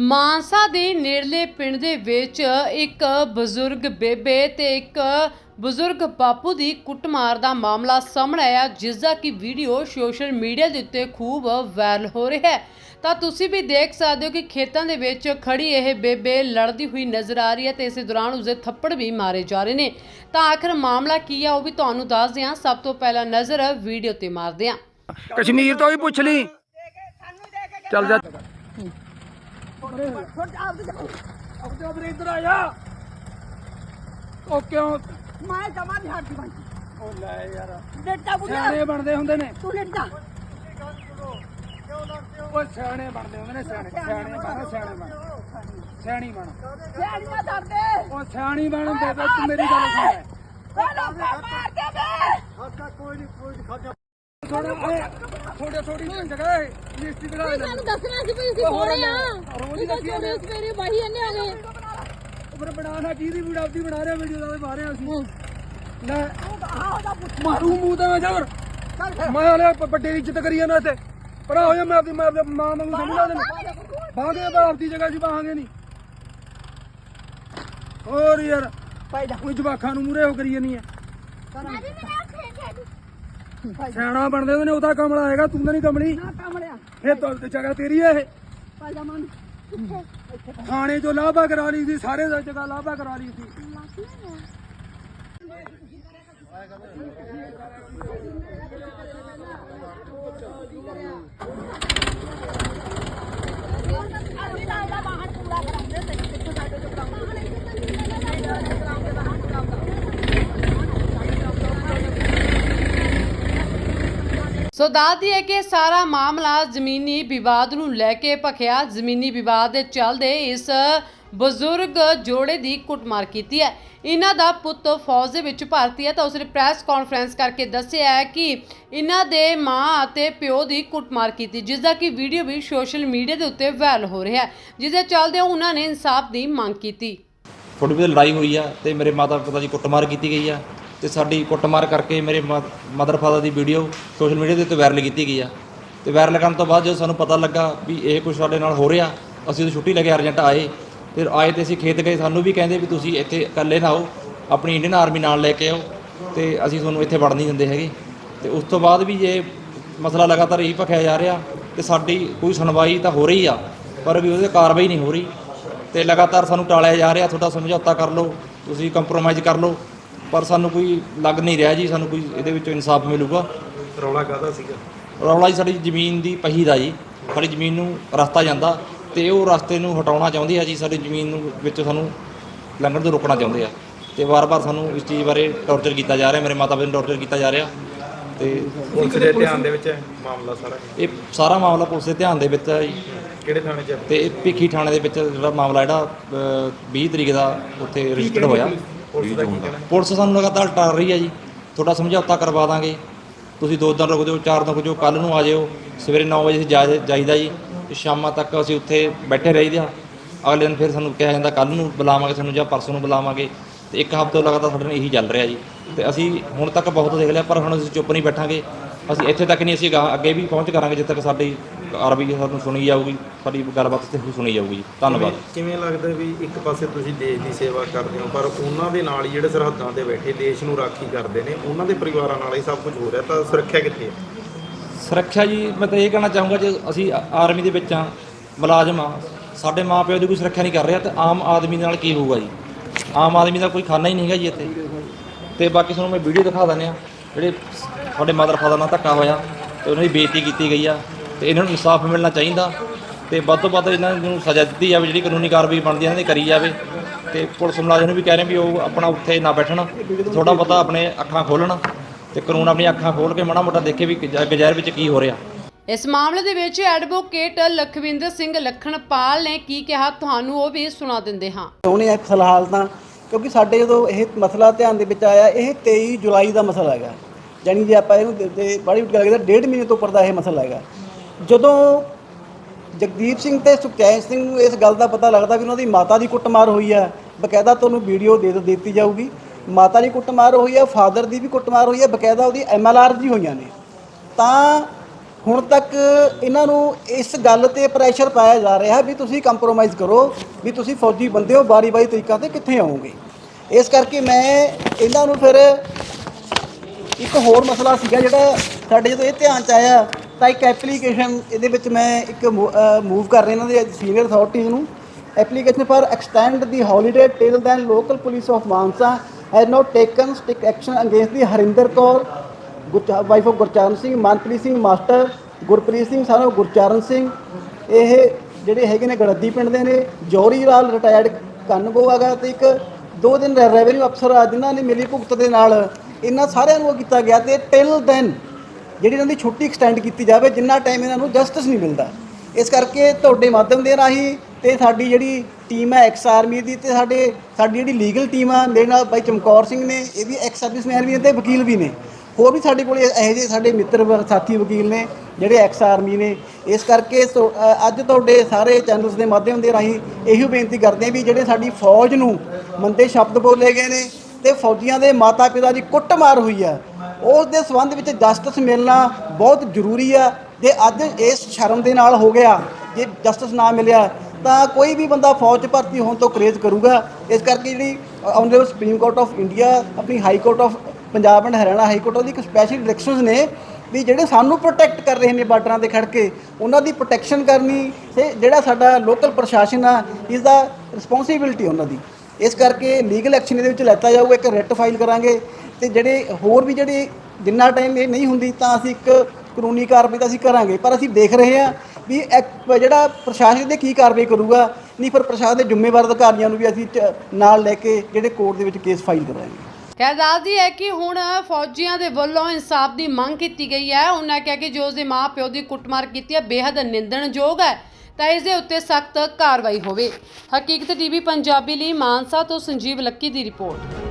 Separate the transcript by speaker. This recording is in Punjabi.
Speaker 1: ਮਾਨਸਾ ਦੇ ਨੇੜਲੇ ਪਿੰਡ ਦੇ ਵਿੱਚ ਇੱਕ ਬਜ਼ੁਰਗ ਬੇਬੇ ਤੇ ਇੱਕ ਬਜ਼ੁਰਗ ਬਾਪੂ ਦੀ ਕੁੱਟਮਾਰ ਦਾ ਮਾਮਲਾ ਸਾਹਮਣੇ ਆਇਆ ਜਿਸ ਦਾ ਕਿ ਵੀਡੀਓ ਸੋਸ਼ਲ ਮੀਡੀਆ ਦੇ ਉੱਤੇ ਖੂਬ ਵਾਇਰਲ ਹੋ ਰਿਹਾ ਹੈ। ਤਾਂ ਤੁਸੀਂ ਵੀ ਦੇਖ ਸਕਦੇ ਹੋ ਕਿ ਖੇਤਾਂ ਦੇ ਵਿੱਚ ਖੜੀ ਇਹ ਬੇਬੇ ਲੜਦੀ ਹੋਈ ਨਜ਼ਰ ਆ ਰਹੀ ਹੈ ਤੇ ਇਸੇ ਦੌਰਾਨ ਉਸਦੇ ਥੱਪੜ ਵੀ ਮਾਰੇ ਜਾ ਰਹੇ ਨੇ। ਤਾਂ ਆਖਰ ਮਾਮਲਾ ਕੀ ਹੈ ਉਹ ਵੀ ਤੁਹਾਨੂੰ ਦੱਸਦੇ ਹਾਂ ਸਭ ਤੋਂ ਪਹਿਲਾਂ ਨਜ਼ਰ ਵੀਡੀਓ ਤੇ ਮਾਰਦੇ ਹਾਂ।
Speaker 2: ਕਸ਼ਮੀਰ ਤੋਂ ਹੀ ਪੁੱਛ ਲਈ। ਚੱਲ ਜਾ। ਅਬਦੇ ਇੱਧਰ ਆ ਜਾ ਉਹ ਕਿਉਂ
Speaker 3: ਮੈਂ ਜਮਾ ਨਹੀਂ ਹਟਦੀ ਬਾਈ
Speaker 2: ਉਹ ਲੈ ਯਾਰ
Speaker 3: ਡੇਟਾ ਬੁੱਢਾ
Speaker 2: ਸਿਆਣੇ ਬਣਦੇ ਹੁੰਦੇ ਨੇ
Speaker 3: ਤੂੰ ਡੇਟਾ
Speaker 2: ਉਹ ਸਿਆਣੇ ਬਣਦੇ ਹੁੰਦੇ ਨੇ ਸਿਆਣੇ ਸਿਆਣੇ ਬਣ ਸਿਆਣੇ ਬਣ ਸਿਆਣੀ ਬਣ
Speaker 3: ਸਿਆਣੀਆਂ ਕਰਦੇ
Speaker 2: ਉਹ ਸਿਆਣੀ ਬਣ ਬੇਬੇ ਤੂੰ ਮੇਰੀ ਗੱਲ ਸੁਣ
Speaker 3: ਉਹ ਲੋਕਾਂ ਮਾਰਦੇ ਨੇ
Speaker 2: ਥੋੜਾ ਥੋੜਾ ਥੋੜੀ ਜਿਹੀ ਜਗ੍ਹਾ ਹੈ। ਲਿਸਟ ਕਰਾ ਲੈ
Speaker 3: ਸਾਨੂੰ ਦੱਸਣਾ ਸੀ ਵੀ ਅਸੀਂ ਆ।
Speaker 2: ਰੋਜ਼ ਹੀ
Speaker 3: ਸਵੇਰੇ ਬਾਹੀ ਇੰਨੇ ਆ ਗਏ।
Speaker 2: ਉਮਰ ਬਣਾਣਾ ਕੀ ਦੀ ਵੀਡੀਓ ਆਪਦੀ ਬਣਾ ਰਿਹਾ ਵੀਡੀਓ ਦਾ ਲੈ। ਮਾਰੂ ਮੂੰਹ ਤੇ ਮੈਂ ਜ਼ਬਰ ਮੈਂ ਹਲੇ ਵੱਡੇ ਦੀ ਇੱਜ਼ਤ ਕਰੀ ਜਾਂਦਾ ਇੱਥੇ। ਪਰ ਹੋਇਆ ਮੈਂ ਆਪਦੀ ਮੈਂ ਆਪਦੀ ਮਾਂ ਨੂੰ ਸਮਝਦਾ ਨਹੀਂ ਬਾਗੇ ਜਗ੍ਹਾ 'ਚ ਬਾਹਾਂਗੇ ਨਹੀਂ। ਹੋਰ ਯਾਰ ਕੋਈ ਜਵਾਖਾਂ ਨੂੰ ਮੂਰੇ ਹੋ ਕਰੀ ਜਾਨੀ ਆ। ਸਿਆਣਾ ਬਣਦੇ ਹੁੰਦੇ ਨੇ ਉਹਦਾ ਕਮਲਾ ਆਏਗਾ ਤੂੰ ਤਾਂ ਨਹੀਂ ਕਮਲੀ।
Speaker 3: ਨਾ ਕਮਲਿਆ
Speaker 2: ਇਹ ਤਾਂ ਜਗ੍ਹਾ ਤੇਰੀ ਹੈ ਇਹ।
Speaker 3: ਮਨ
Speaker 2: ਥਾਣੇ ਚੋਂ ਲਾਭਾ ਕਰਾ ਲਈ ਸੀ ਸਾਰੇ ਦਾ ਜਗ੍ਹਾ ਲਾਭਾ ਕਰਾ ਲਈ ਸੀ।
Speaker 1: ਸੋ ਦੱਸਦੀ ਹੈ ਕਿ ਸਾਰਾ ਮਾਮਲਾ ਜ਼ਮੀਨੀ ਵਿਵਾਦ ਨੂੰ ਲੈ ਕੇ ਭਖਿਆ। ਜ਼ਮੀਨੀ ਵਿਵਾਦ ਦੇ ਚੱਲਦੇ ਇਸ ਬਜ਼ੁਰਗ ਜੋੜੇ ਦੀ ਕੁੱਟਮਾਰ ਕੀਤੀ ਹੈ। ਇਹਨਾਂ ਦਾ ਪੁੱਤ ਫੌਜ ਦੇ ਵਿੱਚ ਭਰਤੀ ਹੈ ਤਾਂ ਉਸਨੇ ਪ੍ਰੈਸ ਕਾਨਫਰੰਸ ਕਰਕੇ ਦੱਸਿਆ ਹੈ ਕਿ ਇਹਨਾਂ ਦੇ ਮਾਂ ਅਤੇ ਪਿਓ ਦੀ ਕੁੱਟਮਾਰ ਕੀਤੀ, ਜਿਸ ਦਾ ਕਿ ਵੀਡੀਓ ਵੀ ਸੋਸ਼ਲ ਮੀਡੀਆ ਦੇ ਉੱਤੇ ਵਾਇਰਲ ਹੋ ਰਿਹਾ ਹੈ, ਜਿਸ ਦੇ ਚੱਲਦੇ ਉਹਨਾਂ ਨੇ ਇਨਸਾਫ ਦੀ ਮੰਗ ਕੀਤੀ।
Speaker 4: ਥੋੜੀ ਬਹੁਤੀ ਲੜਾਈ ਹੋਈ ਆ ਤੇ ਮੇਰੇ ਮਾਤਾ ਪਿਤਾ ਦੀ ਕੁੱਟਮਾਰ ਕੀਤੀ ਗਈ ਆ। ਤੇ ਸਾਡੀ ਕੁੱਟਮਾਰ ਕਰਕੇ ਮੇਰੇ ਮਦਰ ਫਾਦਰ ਦੀ ਵੀਡੀਓ ਸੋਸ਼ਲ ਮੀਡੀਆ ਦੇ ਉੱਤੇ ਵਾਇਰਲ ਕੀਤੀ ਗਈ ਆ। ਤੇ ਵਾਇਰਲ ਕਰਨ ਤੋਂ ਬਾਅਦ ਜਦੋਂ ਸਾਨੂੰ ਪਤਾ ਲੱਗਾ ਵੀ ਇਹ ਕੁਝ ਸਾਡੇ ਨਾਲ ਹੋ ਰਿਹਾ, ਅਸੀਂ ਉਹ ਛੁੱਟੀ ਲੈ ਕੇ ਅਰਜੈਂਟ ਆਏ। ਫਿਰ ਆਏ ਤੇ ਅਸੀਂ ਖੇਤ ਗਏ, ਸਾਨੂੰ ਵੀ ਕਹਿੰਦੇ ਵੀ ਤੁਸੀਂ ਇੱਥੇ ਇਕੱਲੇ ਨਾ ਆਓ, ਆਪਣੀ ਇੰਡੀਅਨ ਆਰਮੀ ਨਾਲ ਲੈ ਕੇ ਆਓ ਤੇ ਅਸੀਂ ਤੁਹਾਨੂੰ ਇੱਥੇ ਵੜ ਨਹੀਂ ਦਿੰਦੇ ਹੈਗੇ। ਤੇ ਉਸ ਤੋਂ ਬਾਅਦ ਵੀ ਇਹ ਮਸਲਾ ਲਗਾਤਾਰ ਇਹੀ ਭਖਿਆ ਜਾ ਰਿਹਾ ਤੇ ਸਾਡੀ ਕੋਈ ਸੁਣਵਾਈ ਤਾਂ ਹੋ ਰਹੀ ਆ, ਪਰ ਵੀ ਉਹਦੇ ਕਾਰਵਾਈ ਨਹੀਂ ਹੋ ਰਹੀ। ਤੇ ਲਗਾਤਾਰ ਸਾਨੂੰ ਟਾਲਿਆ ਜਾ ਰਿਹਾ, ਤੁਹਾਡਾ ਸਮਝੌਤਾ ਕਰ ਲਓ, ਤੁਸੀਂ ਕੰਪਰੋਮਾਈਜ਼ ਕਰ ਲਓ। ਪਰ ਸਾਨੂੰ ਕੋਈ ਲੱਗ ਨਹੀਂ ਰਿਹਾ ਜੀ ਸਾਨੂੰ ਕੋਈ ਇਹਦੇ ਵਿੱਚੋਂ ਇਨਸਾਫ ਮਿਲੂਗਾ।
Speaker 5: ਰੌਲਾ ਕਾਹਦਾ ਸੀਗਾ?
Speaker 4: ਰੌਲਾ ਜੀ ਸਾਡੀ ਜ਼ਮੀਨ ਦੀ ਪਹੀ ਦਾ ਜੀ। ਸਾਡੀ ਜ਼ਮੀਨ ਨੂੰ ਰਸਤਾ ਜਾਂਦਾ ਤੇ ਉਹ ਰਸਤੇ ਨੂੰ ਹਟਾਉਣਾ ਚਾਹੁੰਦੇ ਆ ਜੀ ਸਾਡੀ ਜ਼ਮੀਨ ਨੂੰ ਵਿੱਚ ਸਾਨੂੰ ਲੰਘਣ ਤੋਂ ਰੋਕਣਾ ਚਾਹੁੰਦੇ ਆ। ਤੇ ਵਾਰ-ਵਾਰ ਸਾਨੂੰ ਇਸ ਚੀਜ਼ ਬਾਰੇ ਟੌਰਚਰ ਕੀਤਾ ਜਾ ਰਿਹਾ ਮੇਰੇ ਮਾਤਾ ਪਿਤਾ ਨੂੰ ਟੌਰਚਰ ਕੀਤਾ ਜਾ ਰਿਹਾ ਤੇ
Speaker 5: ਪੁਲਿਸ ਦੇ ਧਿਆਨ ਦੇ ਵਿੱਚ ਹੈ ਮਾਮਲਾ ਸਾਰਾ?
Speaker 4: ਇਹ ਸਾਰਾ ਮਾਮਲਾ ਪੁਲਿਸ ਦੇ ਧਿਆਨ ਦੇ ਵਿੱਚ ਹੈ ਜੀ।
Speaker 5: ਕਿਹੜੇ ਥਾਣੇ 'ਚ ਹੈ?
Speaker 4: ਤੇ ਇਹ ਭਿੱਖੀ ਥਾਣੇ ਦੇ ਵਿੱਚ ਜਿਹੜਾ ਮਾਮਲਾ ਜਿਹੜਾ ਅ, 20 ਤਰੀਕ ਦਾ ਉੱਥੇ ਰਜਿਸਟਰਡ ਹੋਇਆ।
Speaker 5: ਪੁਲਿਸ ਦਾ ਕੀ ਕਹਿਣਾ?
Speaker 4: ਪੁਲਿਸ ਸਾਨੂੰ ਲਗਾਤਾਰ ਟਾਲ ਰਹੀ ਹੈ ਜੀ। ਤੁਹਾਡਾ ਸਮਝੌਤਾ ਕਰਵਾ ਦਾਂਗੇ। ਤੁਸੀਂ ਦੋ ਦਿਨ ਰੁਕ ਜਾਓ ਚਾਰ ਦਿਨ ਰੁਕ ਜਾਓ ਕੱਲ ਨੂੰ ਆ ਜਾਇਓ। ਸਵੇਰੇ 9 ਵਜੇ ਅਸੀਂ ਜਾ- ਜਾਈਦਾ ਜੀ ਤੇ ਸ਼ਾਮਾਂ ਤੱਕ ਅਸੀਂ ਉੱਥੇ ਬੈਠੇ ਰਹੀਦਾ ਅਗਲੇ ਦਿਨ ਫਿਰ ਸਾਨੂੰ ਕਿਹਾ ਜਾਂਦਾ ਕੱਲ ਨੂੰ ਬੁਲਾਵਾਂਗੇ ਤੁਹਾਨੂੰ ਜਾਂ ਪਰਸੋਂ ਨੂੰ ਬੁਲਾਵਾਂਗੇ। ਤੇ ਇੱਕ ਹਫ਼ਤੇ ਤੋਂ ਲਗਾਤਾਰ ਸਾਡੇ ਨਾਲ ਇਹੀ ਚੱਲ ਰਿਹਾ ਜੀ। ਤੇ ਅਸੀਂ ਹੁਣ ਤੱਕ ਬਹੁਤ ਦੇਖ ਲਿਆ ਪਰ ਹੁਣ ਅਸੀਂ ਚੁੱਪ ਨਹੀਂ ਬੈਠਾਂਗੇ। ਅਸੀਂ ਇੱਥੇ ਤੱਕ ਨਹੀਂ ਅਸੀਂ ਅਗਾਂਹ- ਅੱਗੇ ਵੀ ਪਹੁੰਚ ਕਰਾਂਗੇ ਜਿੱਥੇ ਤੱਕ ਸਾਡੀ ਆਰਬੀ ਸਾਨੂੰ ਸੁਣੀ ਜਾਊਗੀ ਸਾਡੀ ਗੱਲਬਾਤ ਤੇ ਸੁਣੀ ਜਾਊਗੀ ਜੀ। ਧੰਨਵਾਦ।
Speaker 5: ਕਿਵੇਂ ਲੱਗਦਾ ਵੀ ਇੱਕ ਪਾਸੇ ਤੁਸੀਂ ਦੇਸ਼ ਦੀ ਸੇਵਾ ਕਰਦੇ ਹੋ ਪਰ ਉਹਨਾਂ ਦੇ ਨਾਲ ਹੀ ਜਿਹੜੇ ਸਰਹੱਦਾਂ ਤੇ ਬੈਠੇ ਦੇਸ਼ ਨੂੰ ਰਾਖੀ ਕਰਦੇ ਨੇ ਉਹਨਾਂ ਦੇ ਪਰਿਵਾਰਾਂ ਨਾਲ ਹੀ ਸਭ ਕੁਝ ਹੋ ਰਿਹਾ ਤਾਂ ਸੁਰੱਖਿਆ ਕਿੱਥੇ ਹੈ?
Speaker 4: ਸੁਰੱਖਿਆ ਜੀ ਮੈਂ ਤਾਂ ਇਹ ਕਹਿਣਾ ਚਾਹੂੰਗਾ ਜੇ ਅਸੀਂ ਆ- ਆਰਮੀ ਦੇ ਵਿੱਚ ਆ ਮੁਲਾਜ਼ਮ ਆ ਸਾਡੇ ਮਾਪਿਓ ਦੀ ਕੋਈ ਸੁਰੱਖਿਆ ਨਹੀਂ ਕਰ ਰਿਹਾ ਤੇ ਆਮ ਆਦਮੀ ਨਾਲ ਕੀ ਹੋਊਗਾ ਜੀ? ਆਮ ਆਦਮੀ ਦਾ ਕੋਈ ਖਾਨਾ ਹੀ ਨਹੀਂ ਹੈਗਾ ਜੀ ਇੱਥੇ। ਤੇ ਬਾਕੀ ਤੁਹਾਨੂੰ ਮੈਂ ਵੀਡੀਓ ਦਿਖਾ ਦਿੰਦੇ ਆ ਜਿਹੜੇ ਸਾਡੇ ਮਦਰ ਫਾਦਰ ਨਾਲ ਧੱਕਾ ਹੋਇਆ ਤੇ ਉਹਨਾਂ ਦੀ ਬੇਇੱਜ਼ਤੀ ਕੀਤੀ ਗਈ ਆ। ਤੇ ਇਹਨਾਂ ਨੂੰ ਇਨਸਾਫ ਮਿਲਣਾ ਚਾਹੀਦਾ ਤੇ ਵੱਧ ਤੋਂ ਵੱਧ ਇਹਨਾਂ ਨੂੰ ਸਜ਼ਾ ਦਿੱਤੀ ਜਾਵੇ ਜਿਹੜੀ ਕਾਨੂੰਨੀ ਕਾਰਵਾਈ ਬਣਦੀ ਹੈ ਇਹਨਾਂ ਦੀ ਕਰੀ ਜਾਵੇ। ਤੇ ਪੁਲਿਸ ਮੁਲਾਜ਼ਮ ਨੂੰ ਵੀ ਕਹਿ ਰਹੇ ਵੀ ਉਹ ਆਪਣਾ ਉੱਥੇ ਨਾ ਬੈਠਣ ਥੋੜਾ ਬਹੁਤਾ ਆਪਣੇ ਅੱਖਾਂ ਖੋਲਣ ਤੇ ਕਾਨੂੰਨ ਆਪਣੀਆਂ ਅੱਖਾਂ ਖੋਲ ਕੇ ਮਾੜਾ ਮੋਟਾ ਦੇਖੇ ਵੀ ਗਜ- ਗਜ਼ੈਰ ਵਿੱਚ ਕੀ ਹੋ ਰਿਹਾ।
Speaker 1: ਇਸ ਮਾਮਲੇ ਦੇ ਵਿੱਚ ਐਡਵੋਕੇਟ ਲਖਵਿੰਦਰ ਸਿੰਘ ਲਖਣਪਾਲ ਨੇ ਕੀ ਕਿਹਾ ਤੁਹਾਨੂੰ ਉਹ ਵੀ ਸੁਣਾ ਦਿੰਦੇ ਹਾਂ।
Speaker 6: ਚਾਹੁੰਦੇ ਆ ਫਿਲਹਾਲ ਤਾਂ ਕਿਉਂਕਿ ਸਾਡੇ ਜਦੋਂ ਇਹ ਮਸਲਾ ਧਿਆਨ ਦੇ ਵਿੱਚ ਆਇਆ ਇਹ 23 ਜੁਲਾਈ ਦਾ ਮਸਲਾ ਹੈਗਾ। ਜਾਣੀ ਜੇ ਆਪਾਂ ਇਹਨੂੰ ਬੜੀ ਗੱਲ ਕਰੀਏ ਤਾਂ ਡੇਢ ਮਹੀਨੇ ਤੋਂ ਉੱਪਰ ਦਾ ਇਹ ਮਸਲਾ ਹੈਗਾ। ਜਦੋਂ ਜਗਦੀਪ ਸਿੰਘ ਤੇ ਸੁਖਚੈਨ ਸਿੰਘ ਨੂੰ ਇਸ ਗੱਲ ਦਾ ਪਤਾ ਲੱਗਦਾ ਵੀ ਉਹਨਾਂ ਦੀ ਮਾਤਾ ਦੀ ਕੁੱਟਮਾਰ ਹੋਈ ਹੈ ਬਕਾਇਦਾ ਤੁਹਾਨੂੰ ਵੀਡੀਓ ਦੇ ਦਿੱਤੀ ਜਾਊਗੀ। ਮਾਤਾ ਦੀ ਕੁੱਟਮਾਰ ਹੋਈ ਹੈ ਫਾਦਰ ਦੀ ਵੀ ਕੁੱਟਮਾਰ ਹੋਈ ਹੈ ਬਕਾਇਦਾ ਉਹਦੀ ਐਮਐਲਆਰ ਜੀ ਹੋਈਆਂ ਨੇ। ਤਾਂ ਹੁਣ ਤੱਕ ਇਹਨਾਂ ਨੂੰ ਇਸ ਗੱਲ ਤੇ ਪ੍ਰੈਸ਼ਰ ਪਾਇਆ ਜਾ ਰਿਹਾ ਵੀ ਤੁਸੀਂ ਕੰਪਰੋਮਾਈਜ਼ ਕਰੋ, ਵੀ ਤੁਸੀਂ ਫੌਜੀ ਬੰਦੇ ਹੋ ਬਾਰੀ-ਬਾਰੀ ਤਰੀਕਾਂ ਤੇ ਕਿੱਥੇ ਆਓਗੇ। ਇਸ ਕਰਕੇ ਮੈਂ ਇਹਨਾਂ ਨੂੰ ਫਿਰ ਇੱਕ ਹੋਰ ਮਸਲਾ ਸੀਗਾ ਜਿਹੜਾ ਸਾਡੇ ਜਦੋਂ ਇਹ ਧਿਆਨ ਚ ਆਇਆ ਤਾਂ ਇੱਕ ਐਪਲੀਕੇਸ਼ਨ ਇਹਦੇ ਵਿੱਚ ਮੈਂ ਇੱਕ ਮੂਵ ਕਰ ਰਿਹਾ ਇਹਨਾਂ ਦੇ ਸੀਨੀਅਰ ਅਥਾਰਟੀਜ਼ ਨੂੰ। Application for extend the holiday till then local police of Mansa has not taken strict action against the Harinder Kaur wife of Gurcharan Singh Manpreet Singh master Gurpreet Singh ਸਾਨੂੰ ਗੁਰਚਰਨ ਸਿੰਘ ਇਹ ਜਿਹੜੇ ਹੈਗੇ ਨੇ ਗੜੱਦੀ ਪਿੰਡ ਦੇ ਨੇ, ਜੌਹਰੀ ਲਾਲ ਰਿਟਾਇਰਡ ਕੰਨਗੋ ਹੈਗਾ ਤੇ ਇੱਕ ਦੋ ਦਿਨ ਰੈਵਨਿਊ ਅਫਸਰ ਆ, ਜਿਨ੍ਹਾਂ ਨੇ ਮਿਲੀ ਭੁਗਤ ਦੇ ਨਾਲ ਇਹਨਾਂ ਸਾਰਿਆਂ ਨੂੰ ਉਹ ਕੀਤਾ ਗਿਆ ਤੇ ਟਿਲ ਦੈਨ ਜਿਹੜੀ ਇਹਨਾਂ ਦੀ ਛੁੱਟੀ ਐਕਸਟੈਂਡ ਕੀਤੀ ਜਾਵੇ, ਜਿੰਨਾ ਟਾਈਮ ਇਹਨਾਂ ਨੂੰ ਜਸਟਿਸ ਨਹੀਂ ਮਿਲਦਾ। ਇਸ ਕਰਕੇ ਤੁਹਾਡੇ ਮਾਧਿਅਮ ਦੇ ਰਾਹੀਂ ਤੇ ਸਾਡੀ ਜਿਹੜੀ ਟੀਮ ਹੈ ਐਕਸ ਆਰਮੀ ਦੀ ਤੇ ਸਾਡੇ, ਸਾਡੀ ਜਿਹੜੀ ਲੀਗਲ ਟੀਮ ਆ, ਮੇਰੇ ਨਾਲ ਬਾਈ ਚਮਕੌਰ ਸਿੰਘ ਨੇ, ਇਹ ਵੀ ਐਕਸ ਸਰਵਿਸਮੈਨ ਵੀ ਨੇ ਤੇ ਵਕੀਲ ਵੀ ਨੇ। ਹੋਰ ਵੀ ਸਾਡੇ ਕੋਲ ਇਹੋ ਜਿਹੇ ਸਾਡੇ ਮਿੱਤਰ ਸਾਥੀ ਵਕੀਲ ਨੇ, ਜਿਹੜੇ ਐਕਸ ਆਰਮੀ ਨੇ। ਇਸ ਕਰਕੇ ਸੋ- ਅੱਜ ਤੁਹਾਡੇ ਸਾਰੇ ਚੈਨਲਸ ਦੇ ਮਾਧਿਅਮ ਦੇ ਰਾਹੀਂ ਇਹੀ ਬੇਨਤੀ ਕਰਦੇ ਹਾਂ ਵੀ ਜਿਹੜੇ ਸਾਡੀ ਫੌਜ ਨੂੰ ਮੰਦੇ ਸ਼ਬਦ ਬੋਲੇ ਗਏ ਨੇ ਤੇ ਫੌਜੀਆਂ ਦੇ ਮਾਤਾ ਪਿਤਾ ਦੀ ਕੁੱਟਮਾਰ ਹੋਈ ਆ ਉਸ ਦੇ ਸੰਬੰਧ ਵਿੱਚ ਜਸਟਿਸ ਮਿਲਣਾ ਬਹੁਤ ਜ਼ਰੂਰੀ ਆ। ਜੇ ਅੱਜ ਇਸ ਸ਼ਰਮ ਦੇ ਨਾਲ ਹੋ ਗਿਆ, ਜੇ ਜਸਟਿਸ ਨਾ ਮਿਲਿਆ, ਤਾਂ ਕੋਈ ਵੀ ਬੰਦਾ ਫੌਜ 'ਚ ਭਰਤੀ ਹੋਣ ਤੋਂ ਕਰੇਜ਼ ਕਰੂਗਾ। ਇਸ ਕਰਕੇ ਜਿਹੜੀ honourable supreme court of India ਆਪਣੀ high court of Punjab and Haryana high court ਦੀ ਇੱਕ ਸਪੈਸ਼ਲ ਡਾਇਰੈਕਸ਼ਨਸ ਨੇ ਵੀ ਜਿਹੜੇ ਸਾਨੂੰ ਪ੍ਰੋਟੈਕਟ ਕਰ ਰਹੇ ਨੇ ਬਾਰਡਰਾਂ ਤੇ ਖੜ ਕੇ ਉਹਨਾਂ ਦੀ ਪ੍ਰੋਟੈਕਸ਼ਨ ਕਰਨੀ ਤੇ ਜਿਹੜਾ ਸਾਡਾ ਲੋਕਲ ਪ੍ਰਸ਼ਾਸਨ ਆ ਇਸ ਦਾ ਰਿਸਪੌਂਸਿਬਿਲਟੀ ਉਹਨਾਂ ਦੀ। ਇਸ ਕਰਕੇ ਲੀਗਲ ਐਕਸ਼ਨ ਇਹਦੇ ਵਿੱਚ ਲੈਤਾ ਜਾਊਗਾ, ਇੱਕ ਰਿਟ ਫਾਈਲ ਕਰਾਂਗੇ। ਤੇ ਜਿਹੜੇ ਹੋਰ ਵੀ ਜਿਹੜੇ ਜਿੰਨਾ ਟਾਈਮ ਇਹ ਨਹੀਂ ਹੁੰਦੀ, ਤਾਂ ਅਸੀਂ ਇੱਕ ਕਾਨੂੰਨੀ ਕਾਰਵਾਈ ਤਾਂ ਅਸੀਂ ਕਰਾਂਗੇ। ਪਰ ਅਸੀਂ ਦੇਖ ਰਹੇ ਹਾਂ ਵੀ ਐਕ- ਜਿਹੜਾ ਪ੍ਰਸ਼ਾਸਨ ਦੇ ਕੀ ਕਾਰਵਾਈ ਕਰੂਗਾ, ਨਹੀਂ ਫਿਰ ਪ੍ਰਸ਼ਾਸਨ ਦੇ ਜ਼ਿੰਮੇਵਾਰ ਅਧਿਕਾਰੀਆਂ ਨੂੰ ਵੀ ਅਸੀਂ ਚ- ਨਾਲ ਲੈ ਕੇ ਜਿਹੜੇ ਕੋਰਟ ਦੇ ਵਿੱਚ ਕੇਸ ਫਾਈਲ ਕਰਾਂਗੇ।
Speaker 1: ਕਹਿ ਦੱਸਦੀ ਹੈ ਕਿ ਹੁਣ ਫੌਜੀਆਂ ਦੇ ਵੱਲੋਂ ਇਨਸਾਫ ਦੀ ਮੰਗ ਕੀਤੀ ਗਈ ਹੈ। ਉਹਨਾਂ ਕਿਹਾ ਕਿ ਜੋ ਉਸ ਦੇ ਮਾਂ ਪਿਓ ਦੀ ਕੁੱਟਮਾਰ ਕੀਤੀ ਹੈ ਬੇहद ਨਿੰਦਣਯੋਗ ਹੈ। ਤਾਂ ਇਸ ਦੇ ਉੱਤੇ ਸਖਤ ਕਾਰਵਾਈ ਹੋਵੇ। ਹਕੀਕਤ ਟੀਵੀ ਪੰਜਾਬੀ ਲਈ ਮਾਨਸਾ ਤੋਂ ਸੰਜੀਵ ਲੱਕੀ ਦੀ ਰਿਪੋਰਟ।